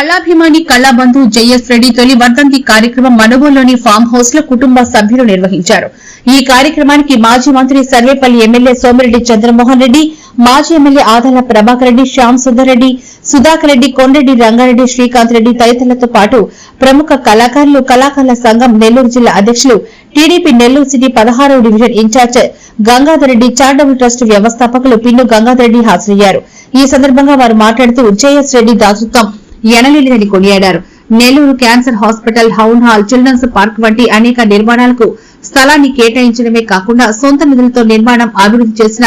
కళాభిమాని కళాబంధు జయస్ రెడ్డి తొలి వర్ధంతి కార్యక్రమం మనుగోలులోని ఫామ్ హౌస్లో కుటుంబ సభ్యులు నిర్వహించారు. ఈ కార్యక్రమానికి మాజీ మంత్రి సర్వేపల్లి ఎమ్మెల్యే సోమిరెడ్డి చంద్రమోహన్ రెడ్డి మాజీ ఎమ్మెల్యే ఆదాల ప్రభాకర్ రెడ్డి శ్యామ్ సుందర్ రెడ్డి సుధాకర్ రెడ్డి కొండరెడ్డి రంగారెడ్డి శ్రీకాంత్ రెడ్డి తదితరులతో పాటు ప్రముఖ కళాకారులు కళాకారుల సంఘం నెల్లూరు జిల్లా అధ్యక్షులు టీడీపీ నెల్లూరు సిటీ పదహారవ division incharge Gangadhar Reddy charitable trust వ్యవస్థాపకులు పిన్ను గంగాధర్ రెడ్డి హాజరయ్యారు. ఈ సందర్భంగా వారు మాట్లాడుతూ జేఎస్ రెడ్డి దాతృత్వం ఎనలేనిదని కొనియాడారు. Nellore cancer hospital హౌన్ hall children's park వంటి అనేక నిర్మాణాలకు స్థలాన్ని కేటాయించడమే కాకుండా సొంత నిధులతో నిర్మాణం అభివృద్ధి చేసిన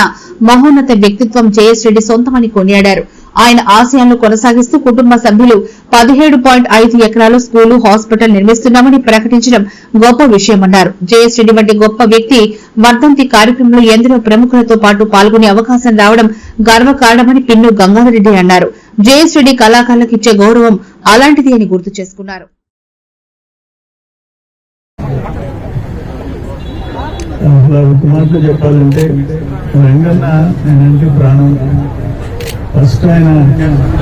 మహోన్నత వ్యక్తిత్వం జేఎస్ రెడ్డి సొంతమని కొనియాడారు. ఆయన ఆశయాలను కొనసాగిస్తూ కుటుంబ సభ్యులు పదిహేడు పాయింట్ ఐదు ఎకరాలు స్కూలు హాస్పిటల్ నిర్మిస్తున్నామని ప్రకటించడం గొప్ప విషయమన్నారు. జేఎస్ రెడ్డి వంటి గొప్ప వ్యక్తి వర్ధంతి కార్యక్రమంలో ఎందరో ప్రముఖులతో పాటు పాల్గొనే అవకాశం రావడం గర్వకారణమని పిన్ను గంగాధర్ రెడ్డి అన్నారు. జేఎస్ రెడ్డి కళాకారులకు ఇచ్చే గౌరవం అలాంటిది అని గుర్తు చేసుకున్నారు. అసలు చెప్పాలంటే రంగన్న నేనంటే ప్రాణం. ఫస్ట్ ఆయన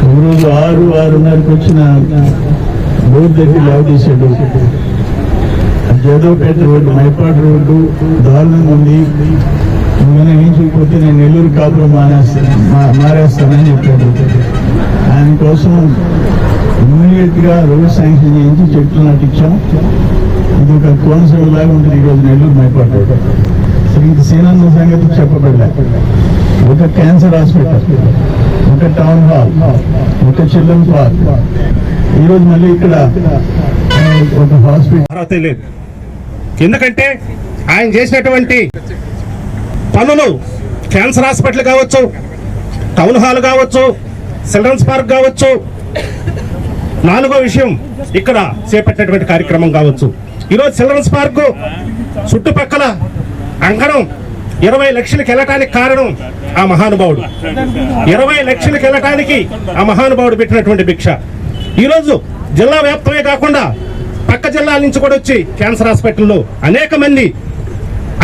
ఒక రోజు ఆరు ఆరున్నరకు వచ్చిన రోడ్ దగ్గర లేవ చేశాడు. జదవపేట రోడ్డు మైపాడు రోడ్డు దారుణంగా ఉంది. నువ్వు వేయించకపోతే నేను నెల్లూరు కాపురం మానేస్తాను మారేస్తానని చెప్పాడు. ఆయన కోసం ఇమ్మీడియట్గా రోడ్ శాంక్షన్ చేయించి చెట్లు నటించాం ఇది ఒక కోనసీమ లాగా ఉంటుంది ఈరోజు నెల్లూరు మైపాటు సో అసలు ఇంక సీనన్న సంగతి చెప్పబడలే. ఒక క్యాన్సర్ హాస్పిటల్ ఒక టౌన్ హాల్ ఒక చిల్డ్రన్ పార్క్. ఈరోజు మళ్ళీ ఇక్కడ ఒక హాస్పిటల్. లేదు. ఎందుకంటే ఆయన చేసినటువంటి పనులు క్యాన్సర్ హాస్పిటల్ కావచ్చు టౌన్ హాల్ కావచ్చు చిల్డ్రన్స్ పార్క్ కావచ్చు. నాలుగో విషయం ఇక్కడ చేపట్టినటువంటి కార్యక్రమం కావచ్చు. ఈరోజు చిల్డ్రన్స్ పార్క్ చుట్టుపక్కల అంగణం ఇరవై లక్షలకు వెళ్ళటానికి కారణం ఆ మహానుభావుడు. ఇరవై లక్షలకు వెళ్ళటానికి ఆ మహానుభావుడు పెట్టినటువంటి భిక్ష. ఈరోజు జిల్లా వ్యాప్తమే కాకుండా పక్క జిల్లాల నుంచి కూడా వచ్చి క్యాన్సర్ హాస్పిటల్లో అనేక మంది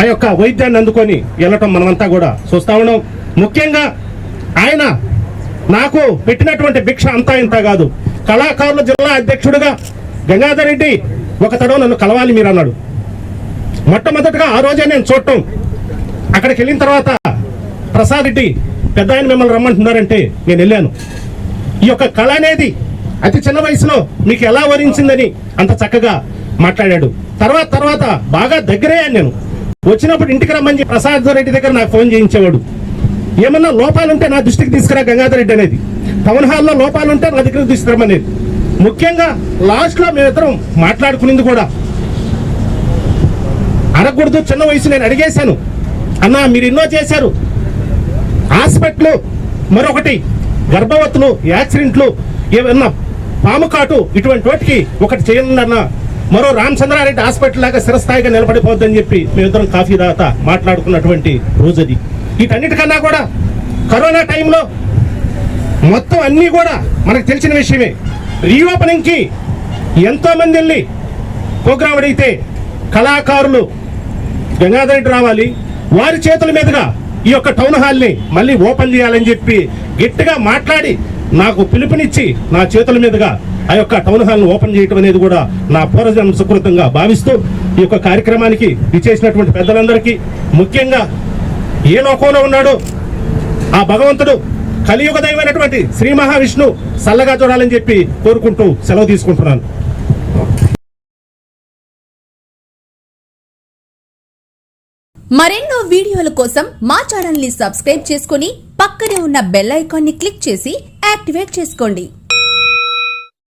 ఆ యొక్క వైద్యాన్ని అందుకొని వెళ్ళటం మనమంతా కూడా చూస్తా ఉన్నాం. ముఖ్యంగా ఆయన నాకు పెట్టినటువంటి భిక్ష అంతా ఇంత కాదు. కళాకారుల జిల్లా అధ్యక్షుడిగా గంగాధర్ రెడ్డి ఒక తడవ నన్ను కలవాలి మీరు అన్నాడు. మొట్టమొదటిగా ఆ రోజే నేను చూడటం. అక్కడికి వెళ్ళిన తర్వాత ప్రసాద్ రెడ్డి పెద్ద ఆయన మిమ్మల్ని రమ్మంటున్నారంటే నేను వెళ్ళాను. ఈ యొక్క కళ అనేది అతి చిన్న వయసులో మీకు ఎలా వరించిందని అంత చక్కగా మాట్లాడాడు. తర్వాత తర్వాత బాగా దగ్గరయ్యాను నేను. వచ్చినప్పుడు ఇంటికి రమ్మని ప్రసాద్ రెడ్డి దగ్గర నాకు ఫోన్ చేయించేవాడు. ఏమన్నా లోపాలుంటే నా దృష్టికి తీసుకురా గంగాధర్ రెడ్డి అనేది. టౌన్ హాల్లో లోపాలుంటే నా దగ్గర తీసుకురమ్మనేది ముఖ్యంగా లాస్ట్లో మేమిద్దరం మాట్లాడుకునేది కూడా. అడగకూడదు చిన్న వయసు నేను అడిగేశాను. అన్నా మీరు ఎన్నో చేశారు. హాస్పిటల్ మరొకటి గర్భవతులు యాక్సిడెంట్లు ఏమన్నా పాము కాటు ఇటువంటి వాటికి ఒకటి చేయండి అన్న. మరో రామచంద్రారెడ్డి హాస్పిటల్ లాగా స్థిరస్థాయిగా నిలబడిపోద్దని చెప్పి మేమిద్దరం కాఫీ దాత మాట్లాడుకున్నటువంటి రోజు అది. వీటన్నిటికన్నా కూడా కరోనా టైంలో మొత్తం అన్నీ కూడా మనకు తెలిసిన విషయమే. రీఓపెనింగ్కి ఎంతోమంది వెళ్ళి ప్రోగ్రాం అడిగితే కళాకారులు గంగాధరెడ్డి రావాలి. వారి చేతుల మీదుగా ఈ యొక్క టౌన్ హాల్ని మళ్ళీ ఓపెన్ చేయాలని చెప్పి గట్టిగా మాట్లాడి నాకు పిలుపునిచ్చి నా చేతుల మీదుగా ఆ యొక్క టౌన్ హాల్ను ఓపెన్ చేయటం అనేది కూడా నా పూర్వజన్మ సుకృతంగా భావిస్తూ ఈ యొక్క కార్యక్రమానికి ఇచ్చేసినటువంటి పెద్దలందరికీ ముఖ్యంగా ఏ లోకంలో ఉన్నాడో ఆ భగవంతుడు కలియుగ దైవమైనటువంటి శ్రీ మహావిష్ణు చల్లగా చూడాలని చెప్పి కోరుకుంటూ సెలవు తీసుకుంటున్నాను. మరెన్నో వీడియోల కోసం మా ఛానల్ని సబ్స్క్రైబ్ చేసుకుని పక్కనే ఉన్న బెల్ ఐకాన్ని క్లిక్ చేసి యాక్టివేట్ చేసుకోండి.